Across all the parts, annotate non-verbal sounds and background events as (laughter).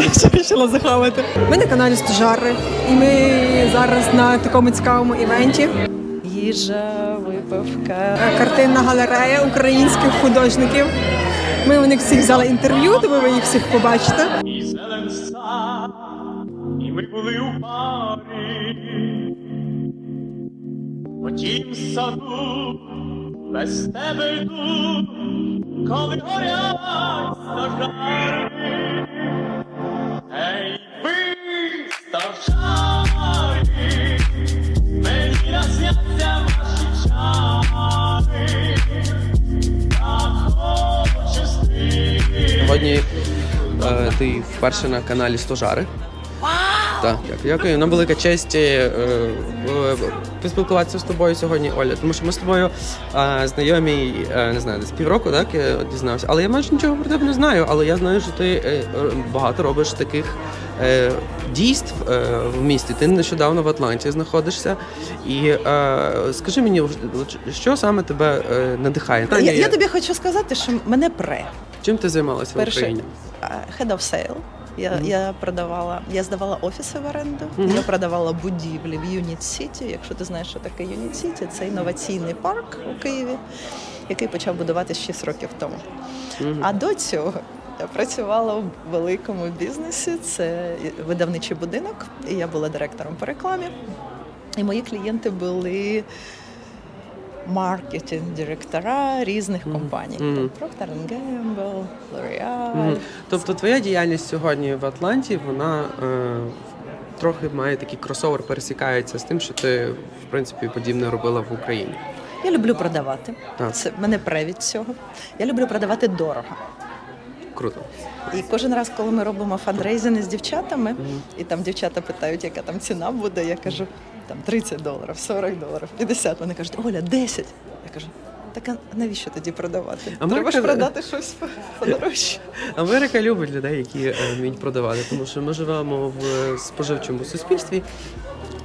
(laughs) Що вирішила захавати. Ми на каналі Стожари, і ми зараз на такому цікавому івенті. Їжа, випивка. Картинна галерея українських художників. Ми у них всіх взяли інтерв'ю, тому ви їх всіх побачите. і зелен сад, і ми були у парі. Тім саду без тебе йду, коли горять стожари. Ей, ви, стожари, мені насняться ваші чари. Сьогодні е, ти вперше на каналі Стожари. Так, дякую. Дякую. Нам велика честь е, е, поспілкуватися з тобою сьогодні, Оля. Тому що ми з тобою е, знайомі, е, не знаю, десь півроку, так я дізнався. Але я майже нічого про тебе не знаю. Але я знаю, що ти е, е, багато робиш таких е, дійств е, в місті. Ти нещодавно в Атланті знаходишся. І е, скажи мені, що саме тебе е, надихає? Я, я тобі хочу сказати, що мене пре. Чим ти займалася в Україні? head of sale. Я, я продавала, я здавала офіси в оренду, Мгм. я продавала будівлі в Юніт Сіті. Якщо ти знаєш, що таке Юніт Сіті, це інноваційний парк у Києві, який почав будуватися 6 років тому. Мгм. А до цього я працювала в великому бізнесі. Це видавничий будинок, і я була директором по рекламі. І мої клієнти були маркетинг директора різних компаній. Procter Gamble, L'Oreal. Тобто твоя діяльність сьогодні в Атланті, вона е, трохи має такий кросовер, пересікається з тим, що ти в принципі подібне робила в Україні. Я люблю продавати. Так. Це мене пре від цього. Я люблю продавати дорого. Круто. І кожен раз, коли ми робимо фандрейзинги з дівчатами, і там дівчата питають, яка там ціна буде, я кажу, там 30 доларів, 40 доларів, 50. Вони кажуть, Оля, 10. Я кажу, так а навіщо тоді продавати? А Треба ж продати щось подорожче. Америка любить людей, які е, вміють продавати, тому що ми живемо в е, споживчому суспільстві.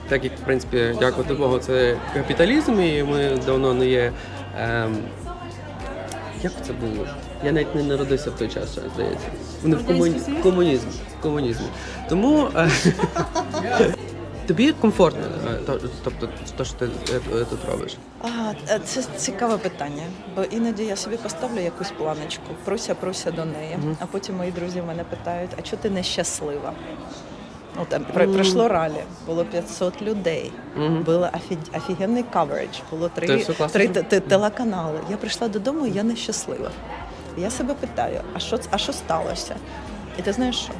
Так як, в принципі, дякувати Богу, це капіталізм, і ми давно не є. Ем, як це було? Я навіть не народився в той час, здається. Вони в комуні... комунізмі. В комунізмі. Тому е, (laughs) тобі комфортно, е, то- тобто, те, що ти е, е, тут робиш. А, це цікаве питання, бо іноді я собі поставлю якусь планочку, пруся, пруся до неї, а потім мої друзі мене питають, а чого ти нещаслива? Ну, там про- пройшло ралі, було 500 людей, Мгм. було офі- офігенний каверидж, було три, три телеканали. Я прийшла додому, і я нещаслива. Я себе питаю, а що, а що сталося? І ти знаєш що?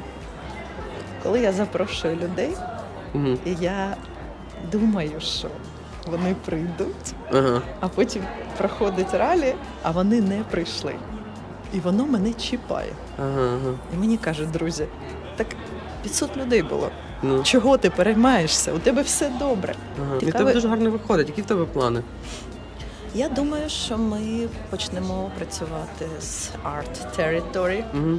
Коли я запрошую людей, Мгм. і я думаю, що вони прийдуть, Ага. а потім проходить ралі, а вони не прийшли. І воно мене чіпає. Ага, ага. І мені кажуть, друзі, так 500 людей було. Ну. Чого ти переймаєшся? У тебе все добре. Ага. І в тебе дуже гарно виходить. Які в тебе плани? Я думаю, що ми почнемо працювати з Art Territory Угу.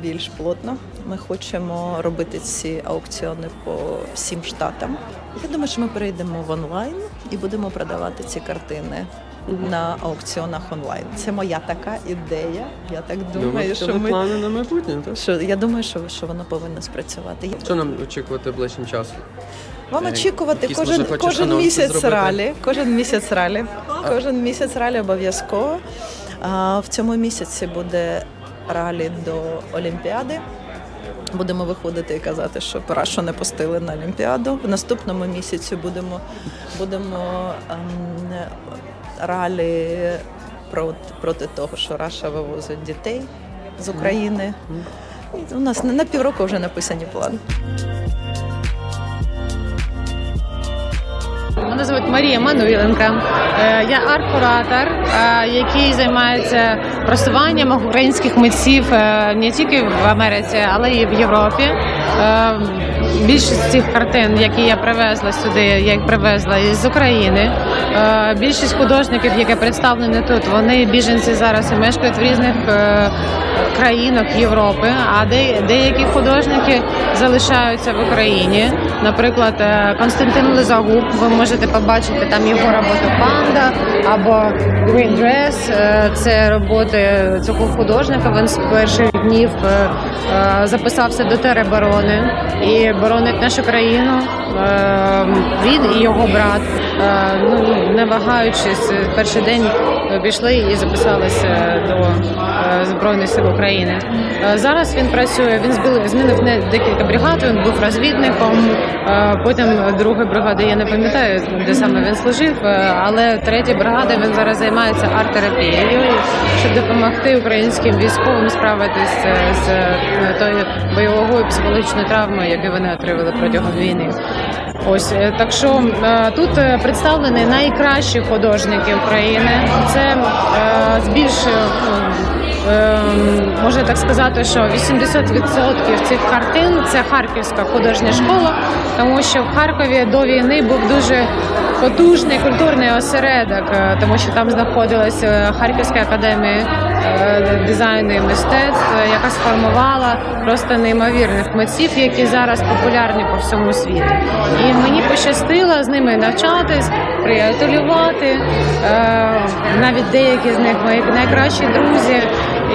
Більш плотно. Ми хочемо робити ці аукціони по всім штатам. Я думаю, що ми перейдемо в онлайн і будемо продавати ці картини. На аукціонах онлайн. Це моя така ідея. Я так думаю, що ми плани на майбутнє, так? що я думаю, що, що воно повинно спрацювати. Що нам очікувати ближчим часом? Вам Е, очікувати якісь, кожен, може, кожен місяць зробити? ралі. Кожен місяць ралі. Кожен місяць ралі обов'язково. А, в цьому місяці буде ралі до Олімпіади. Будемо виходити і казати, що пора, що не пустили на Олімпіаду. В наступному місяці будемо, будемо ем, ралі проти, проти того, що Раша вивозить дітей з України. У нас на, півроку вже написані плани. Мене звуть Марія Мануйленка. Е, Я арт-куратор, е, який займається просуванням українських митців е, не тільки в Америці, але й в Європі. Е, Більшість цих картин, які я привезла сюди, я їх привезла із України. Е, Більшість художників, які представлені тут, вони біженці зараз і мешкають в різних країнах Європи. А де- деякі художники залишаються в Україні. Наприклад, Константин Лизагуб, ви можете побачити там його роботу Панда або Green Dress. Це роботи роботи цього художника. Він з перших днів е, е, записався до тереборони і боронить нашу країну. Е, Він і його брат, ну не вагаючись, перший день пішли і записалися до збройних сил України. Е, Зараз він працює. Він змінив не декілька бригад. Він був розвідником. е, Потім друга бригада, я не пам'ятаю, де саме він служив, е, але третя бригада він зараз займається арт-терапією, щоб допомогти українським військовим справитись е, з тою бойовою психологічною травмою, яку вони отримали протягом війни. Ось так що тут представлені найкращі художники України. Це збільшує. Е, Можна так сказати, що 80% цих картин це харківська художня школа, тому що в Харкові до війни був дуже потужний культурний осередок, е, тому що там знаходилася Харківська академія е, дизайну і мистецтв, е, яка сформувала просто неймовірних митців, які зараз популярні по всьому світу. І мені пощастило з ними навчатись, приятелювати. Навіть деякі з них мої найкращі друзі.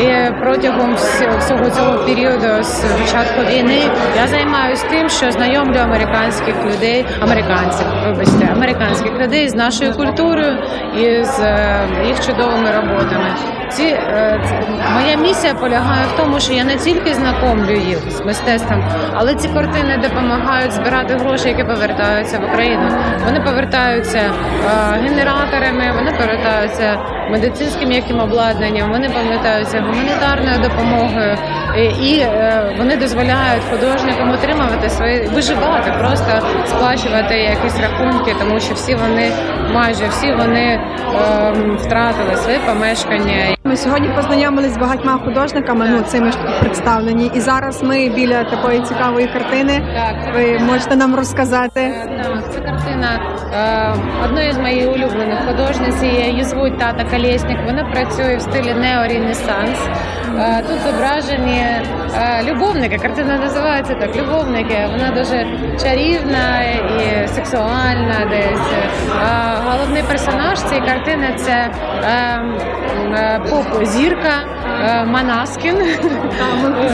І протягом всього цього періоду з початку війни я займаюся тим, що знайомлю американських людей, американців, вибачте, американських людей з нашою культурою і з е, їх чудовими роботами. Ці е, моя місія полягає в тому, що я не тільки знакомлю їх з мистецтвом, але ці картини допомагають збирати гроші, які повертаються в Україну. Вони повертаються е, генераторами, вони повертаються медицинським яким обладнанням, вони пам'ятаються гуманітарною допомогою, і, е, вони дозволяють художникам отримувати свої виживати, просто сплачувати якісь рахунки, тому що всі вони майже всі вони ем, втратили свої помешкання. Ми сьогодні познайомились з багатьма художниками, ну цими ж тут представлені. І зараз ми біля такої цікавої картини. Так. Ви можете нам розказати. Е, це картина е, одної з моїх улюблених художниць. Її звуть Тата Колєснік. Вона працює в стилі неоренесанс. Е, Тут зображені любовники. Картина називається так Любовники. Вона дуже чарівна і сексуальна десь. Е, Головний персонаж цієї картини це е, е, поп-зірка е, Манаскін.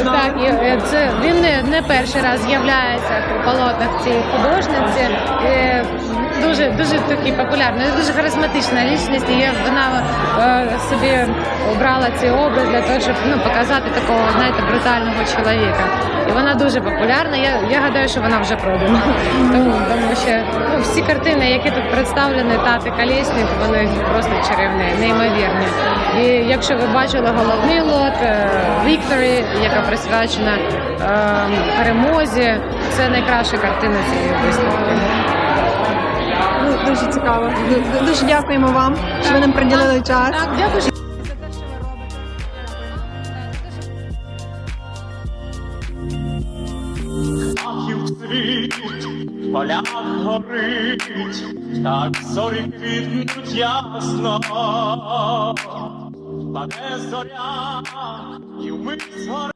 Так, і е, це він не, перший раз з'являється у полотнах цієї художниці. Дуже дуже такий популярний, дуже харизматична лічність. І вона е, собі обрала цей образ для того, щоб ну показати такого, знаєте, брутального чоловіка. І вона дуже популярна. Я, я гадаю, що вона вже продана. (laughs) Тому, тому що ну, всі картини, які тут представлені, тати Колєснік, вони просто чарівні, неймовірні. І якщо ви бачили головний лот е, Victory, яка присвячена е, перемозі, це найкраща картина цієї виставки. Дуже цікаво. Дуже дякуємо вам, що ви нам приділили час. Так, дякую. В горить, так зорі квітнуть ясно. Паде зоря, і вмить згори